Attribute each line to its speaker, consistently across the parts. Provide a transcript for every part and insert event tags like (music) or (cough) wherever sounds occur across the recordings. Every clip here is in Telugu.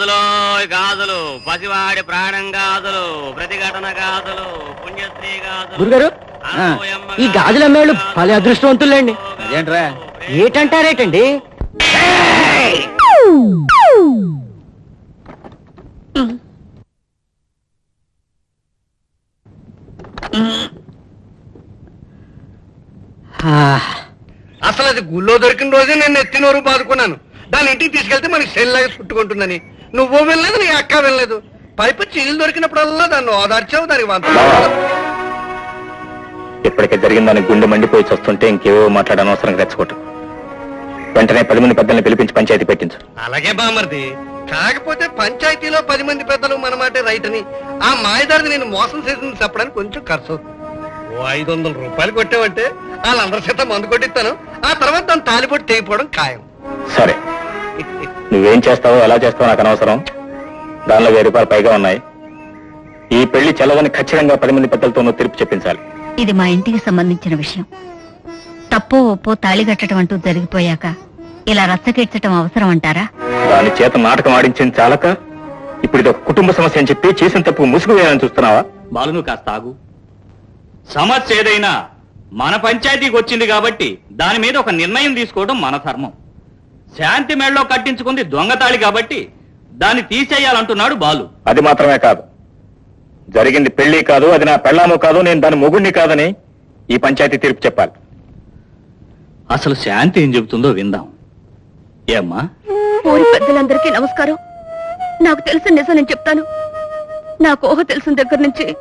Speaker 1: గాజులు గాజులు పసివాడి ప్రాణం గాజులు ప్రతిఘటన గాజులు పుణ్యశ్రీ గాజులు
Speaker 2: గురుగారు ఆ, ఈ గాజులు అమ్మేవాళ్ళు భలే అదృష్టవంతులండి
Speaker 3: ఏంట్రా
Speaker 2: ఏటంటారేటండి?
Speaker 4: అసలు అది గుళ్ళో దొరికిన రోజే నేను ఎత్తినోరు బాదుకున్నాను. దాని ఇంటికి తీసుకెళ్తే మనకి సెల్లాగా చుట్టుకుంటుందని. నువ్వు వెళ్ళలేదు నీ అక్క వెళ్ళలేదు పైపు చీలు దొరికినప్పుడల్లా దాన్ని ఓదార్చావు దానికి వంత
Speaker 3: ఇప్పటికే జరిగిందని గుండె మండిపోయి వస్తుంటే ఇంకేవో మాట్లాడనవసరం రెచ్చగొట్టు. వెంటనే పది మంది పెద్దల్ని పిలిపించి పంచాయతీ పెట్టించు.
Speaker 4: అలాగే బామర్ది కాకపోతే పంచాయతీలో పది మంది పెద్దలు మన మాటే రైట్ అని ఆ మాయదారిని నేను మోసం చేసింది చెప్పడానికి కొంచెం ఖర్చు. ఓ ఐదు వందల రూపాయలు కొట్టావంటే వాళ్ళందరి చేత మందు కొట్టిస్తాను. ఆ తర్వాత దాని తాలిపొట్టి తెగిపోవడం ఖాయం.
Speaker 3: సరే. (laughs) నువ్వేం చేస్తావో ఎలా చేస్తావో నాకు అనవసరం. దానిలో వెయ్యి రూపాయలు పైగా ఉన్నాయి. ఈ పెళ్ళి చెలవని ఖచ్చితంగా పది మంది పెద్దలతో నువ్వు తీర్పు చెప్పించాలి.
Speaker 5: ఇది మా ఇంటికి సంబంధించిన విషయం. తప్పో ఒప్పో తాళి కట్టడం అంటూ జరిగిపోయాక ఇలా రచ్చకెచ్చటం అవసరం అంటారా?
Speaker 3: దాని చేత నాటకం ఆడించింది చాలక? ఇప్పుడు ఇది ఒక కుటుంబ సమస్య అని చెప్పి చేసిన తప్పు ముసుగు వేయాలని చూస్తున్నావా?
Speaker 6: బాలును కాస్త ఆగు. సమస్య ఏదైనా మన పంచాయతీకి వచ్చింది కాబట్టి దాని మీద ఒక నిర్ణయం తీసుకోవడం మన ధర్మం. శాంతి మేళలో కట్టించుకుంది దొంగతాళి కాబట్టి దాన్ని తీసేయాలంటున్నాడు బాలు.
Speaker 3: అది మాత్రమే కాదు. జరిగింది పెళ్ళి కాదు అది నా పెళ్ళాము కాదు నేను దాని మొగుడిని కాదని ఈ పంచాయతీ తీర్పు చెప్పాలి.
Speaker 6: అసలు శాంతి ఏం చెబుతుందో విందాం. ఏమ్మా?
Speaker 5: ఊరి పెద్దలందరికీ నమస్కారం. నాకు తెలిసిన నిజం నేను చెప్తాను. నాకు ఊహ తెలిసిన దగ్గర నుంచి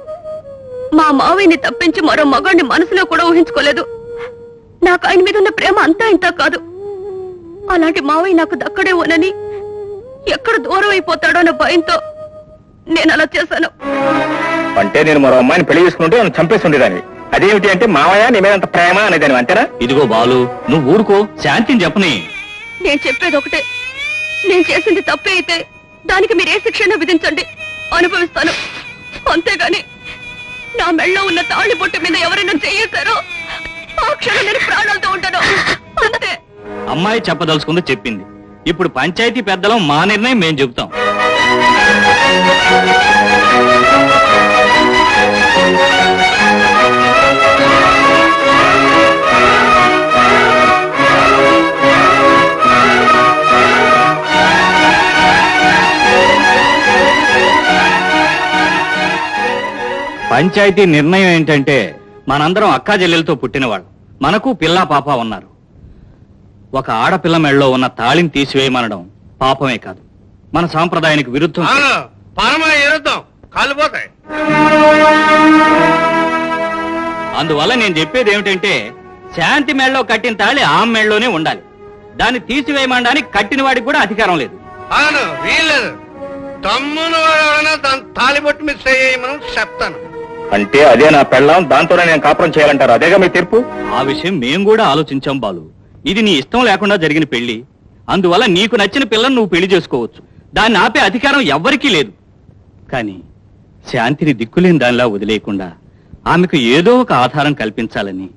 Speaker 5: మా మావయ్యని తప్పించి మరో మగాడిని మనసులో కూడా ఊహించుకోలేదు. నాకు ఆయన మీద ఉన్న ప్రేమ అంతా ఇంత కాదు. అలాంటి మావయ్య నాకు దక్కడేమోనని ఎక్కడ దూరం అయిపోతాడో అన్న భయంతో నేను అలా చేశాను.
Speaker 3: అంటే నేను మరో అమ్మాయిని పెళ్ళి చేసుకుంటే నన్ను చంపేసి ఉండేదాన్ని. అదేమిటి అంటే మావయ్య నీ మీద అంత ప్రేమ అనేదాన్ని అంతేనా?
Speaker 6: ఇదిగో బాలు నువ్వు ఊరుకో శాంతిని చెప్పని.
Speaker 5: నేను చెప్పేది ఒకటే. నేను చేసింది తప్పే అయితే దానికి మీరు ఏ శిక్షణ విధించండి. అనుభవిస్తాను. అంతేగాని నా మెళ్ళలో ఉన్న తాళి బొట్టు మీద ఎవరైనా చేయేశారో ఆ క్షణం నేను ప్రాణాలతో ఉంటాను. అంతే.
Speaker 6: అమ్మాయి చెప్పదలుచుకుందో చెప్పింది. ఇప్పుడు పంచాయతీ పెద్దలం మా నిర్ణయం మేం చెబుతాం. పంచాయతీ నిర్ణయం ఏంటంటే మనందరం అక్కా చెల్లెలతో పుట్టినవాళ్ళు. మనకు పిల్లా పాప ఉన్నారు. ఒక ఆడపిల్ల మెళ్ళలో ఉన్న తాళిని తీసివేయమనడం పాపమే కాదు. మన సాంప్రదాయానికి విరుద్ధం
Speaker 4: అవును. పరమా ఎరుద్దాం కాళ్ళు పోతాయి.
Speaker 6: అందువల్ల నేను చెప్పేది ఏమిటంటే శాంతి మెళ్ళలో కట్టిన తాళి ఆ మెళ్ళలోనే ఉండాలి. దాన్ని తీసివేయమనడానికి కట్టిన వాడికి కూడా అధికారం లేదు.
Speaker 4: అవును వీల్లేదు. తమ్మును వాడు ఎవరైనా దాని తాలిబొట్టు మిస్ మనం చెప్తాను.
Speaker 3: అంటే అదే నా పెళ్ళాం దాంతోనే నేను కాపురం చేయాలంటారు. అదేగా మీ తీర్పు?
Speaker 6: ఆ విషయం మేం కూడా ఆలోచించాం బాలు. ఇది నీ ఇష్టం లేకుండా జరిగిన పెళ్ళి అందువల్ల నీకు నచ్చిన పిల్లను నువ్వు పెళ్ళి చేసుకోవచ్చు. దాన్ని ఆపే అధికారం ఎవ్వరికీ లేదు. కానీ శాంతిని దిక్కులేని దానిలా వదిలేయకుండా ఆమెకు ఏదో ఒక ఆధారం కల్పించాలని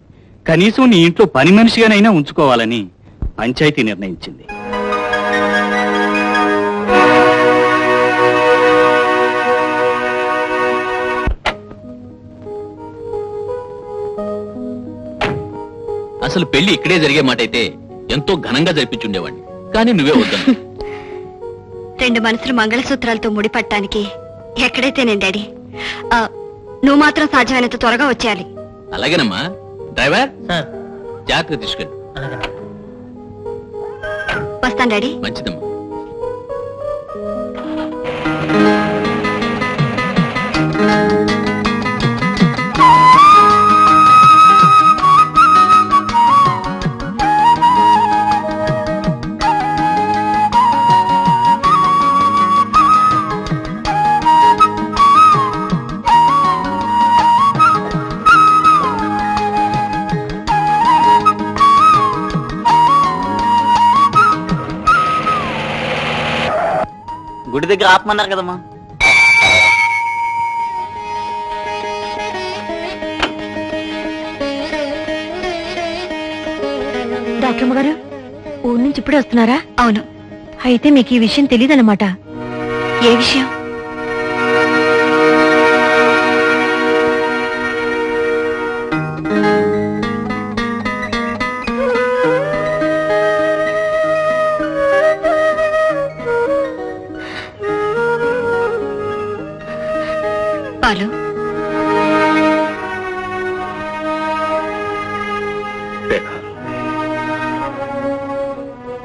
Speaker 6: కనీసం నీ ఇంట్లో పని మనిషిగానైనా ఉంచుకోవాలని పంచాయతీ నిర్ణయించింది.
Speaker 7: అసలు పెళ్ళి ఇక్కడే జరిగే మాట అయితే ఎంతో ఘనంగా జరిపించుండేవాడిని. కానీ నువ్వే వద్దను (laughs)
Speaker 5: రెండు మనసులు మంగళసూత్రాలతో ముడిపట్టడానికి ఎక్కడైతే నేను డాడీ ఆ, నువ్వు మాత్రం సాధ్యమైనంత త్వరగా వచ్చేయాలి.
Speaker 7: అలాగేనమ్మా. డ్రైవర్? జాగ్రత్తగా తీసుకెళ్ళి.
Speaker 5: వస్తాను డాడీ.
Speaker 7: మంచిదమ్మా.
Speaker 1: గుడి దగ్గర ఆపమన్నారు కదమ్మా.
Speaker 5: డాక్టర్ గారు ఊరు నుంచి ఇప్పుడే వస్తున్నారా? అవును. అయితే మీకు ఈ విషయం తెలియదన్నమాట ఏ విషయం?
Speaker 3: రేఖ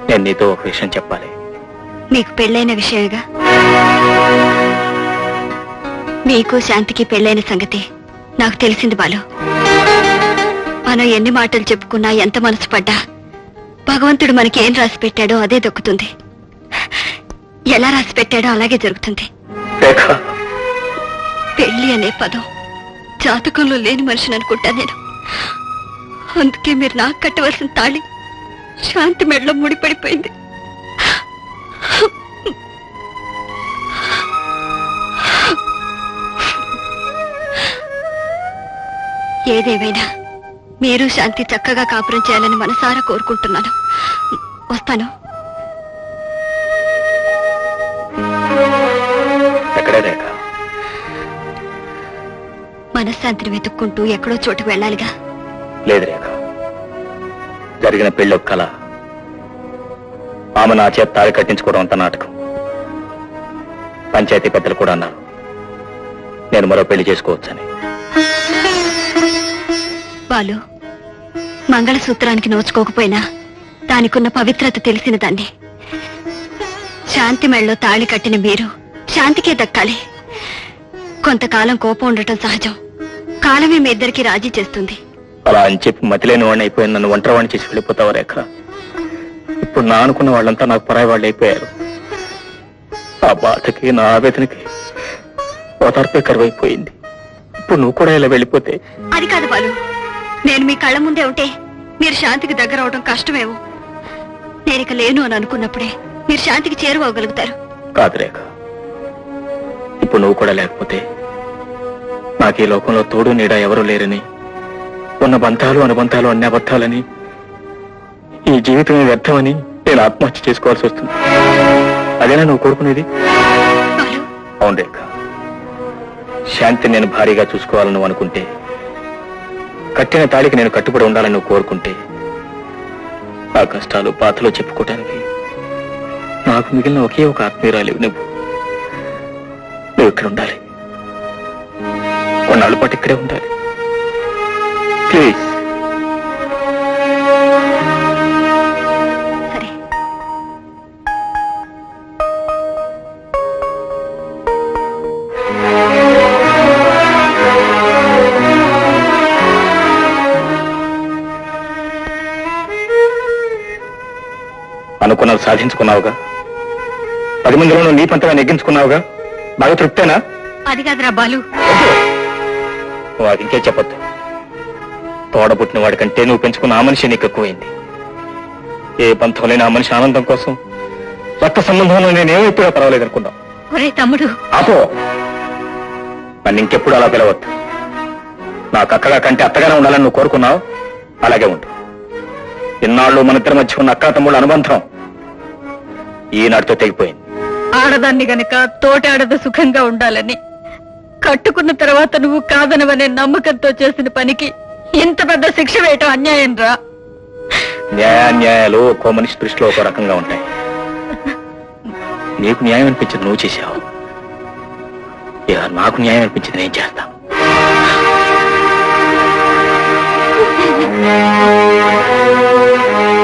Speaker 3: నేను నీతో ఒక విషయం చెప్పాలి.
Speaker 5: మీకు పెళ్ళైన విషయమేగా? మీకు శాంతికి పెళ్ళైన సంగతి నాకు తెలిసింది బాలు. మనం ఎన్ని మాటలు చెప్పుకున్నా ఎంత మనసు పడ్డా భగవంతుడు మనకి ఏం రాసి పెట్టాడో అదే దొక్కుతుంది. ఎలా రాసి పెట్టాడో అలాగే జరుగుతుంది. పెళ్ళి అనే పదం జాతకంలో లేని మనిషిని అనుకుంటా నేను. అందుకే మీరు నాకు కట్టవలసిన తాళి శాంతి మెడలో ముడిపడిపోయింది. ఏదేమైనా మీరు శాంతి చక్కగా కాపురం చేయాలని మనసారా కోరుకుంటున్నాను. వస్తాను. మనశ్శాంతిని వెతుక్కుంటూ ఎక్కడో చోటుకు వెళ్ళాలిగా.
Speaker 3: లేదు రేఖ జరిగిన ఒక కళ ఆమె నా చేత తాళి కట్టించుకోవడం అంత నాటకం. పంచాయతీ పెద్దలు కూడా అన్నారు. నేను మరో పెళ్ళి చేసుకోవచ్చని.
Speaker 5: బాలు మంగళసూత్రానికి నోచుకోకపోయినా దానికున్న పవిత్రత తెలిసిన దాన్ని. శాంతి మెళ్ళలో తాళి కట్టిన మీరు శాంతికే దక్కాలి. కొంతకాలం కోపం ఉండటం సహజం. కాలమే మీ ఇద్దరికి రాజీ చేస్తుంది.
Speaker 3: అలా అని చెప్పి మతిలేని వాడిని అయిపోయి నన్ను ఒంటరివాడిని చేసి వెళ్ళిపోతావా రేఖ? ఇప్పుడు నా అనుకున్న వాళ్ళంతా నాకు పరాయి వాళ్ళు అయిపోయారు. ఆ బాధకి నా ఆవేదనకి ఓదార్పే కరువైపోయింది. ఇప్పుడు నువ్వు కూడా ఇలా వెళ్ళిపోతే
Speaker 5: అది కాదు బాలు. నేను మీ కళ్ళ ముందే ఉంటే మీరు శాంతికి దగ్గర అవడం కష్టమేమో. నేను ఇక లేను అని అనుకున్నప్పుడే మీరు శాంతికి చేరువగలుగుతారు
Speaker 3: కాదు రేఖ. ఇప్పుడు నువ్వు కూడా లేకపోతే నాకు ఈ లోకంలో తోడు నీడ ఎవరూ లేరని ఉన్న బంధాలు అనుబంధాలు అన్ని అబద్ధాలని ఈ జీవితం వ్యర్థమని నేను ఆత్మహత్య చేసుకోవాల్సి వస్తుంది. అదేనా నువ్వు కోరుకునేది? అవును రేఖ. శాంతి నేను భారీగా చూసుకోవాలని నువ్వు అనుకుంటే కట్టిన తాళికి నేను కట్టుబడి ఉండాలని నువ్వు కోరుకుంటే ఆ కష్టాలు బాధలు చెప్పుకోవటానికి నాకు మిగిలిన ఒకే ఒక ఆత్మీయురాలివి నువ్వు. నువ్వు ఇక్కడ ఉండాలి. కొన్నాళ్ళ పాటు ఇక్కడే ఉండాలి. ప్లీజ్.
Speaker 5: సరే.
Speaker 3: అనుకున్నది సాధించుకున్నావుగా? పది మందిలోనూ నీ పంతగా నెగ్గించుకున్నావుగా? బాగా తృప్తేనా?
Speaker 5: అది కాదురా బాలు.
Speaker 3: నువ్వు అది ఇంకే చెప్పొద్దు. తోడబుట్టిన వాడికంటే నువ్వు పెంచుకున్న ఆ మనిషి నీకు ఎక్కువైంది. ఏ బంధం లేని ఆ మనిషి ఆనందం కోసం రక్త సంబంధంలో నేనేమైపోయా పర్వాలేదు అనుకున్నావు
Speaker 5: ఒరే తమ్ముడు.
Speaker 3: ఆపో. నన్ను ఇంకెప్పుడు అలా పిలవద్దు. నాకు అక్కగా కంటే అత్తగానే ఉండాలని నువ్వు కోరుకున్నావు అలాగే ఉండు. ఇన్నాళ్ళు మన ఇద్దరి మధ్య ఉన్న అక్క తమ్ముళ్ళ అనుబంధం ఈనాటితో తెగిపోయింది.
Speaker 5: ఆడదాన్ని గనక తోటి ఆడద సుఖంగా ఉండాలని కట్టుకున్న తర్వాత నువ్వు కాదనవనే నమ్మకంతో చేసిన పనికి ఇంత పెద్ద శిక్ష వేయటం అన్యాయం రా.
Speaker 3: న్యాయాలు ఒక్కో మనిషి దృష్టిలో ఒక రకంగా ఉంటాయి. నీకు న్యాయం అనిపించింది నువ్వు చేసావు నాకు న్యాయం అనిపించింది నేను చేస్తా. (laughs)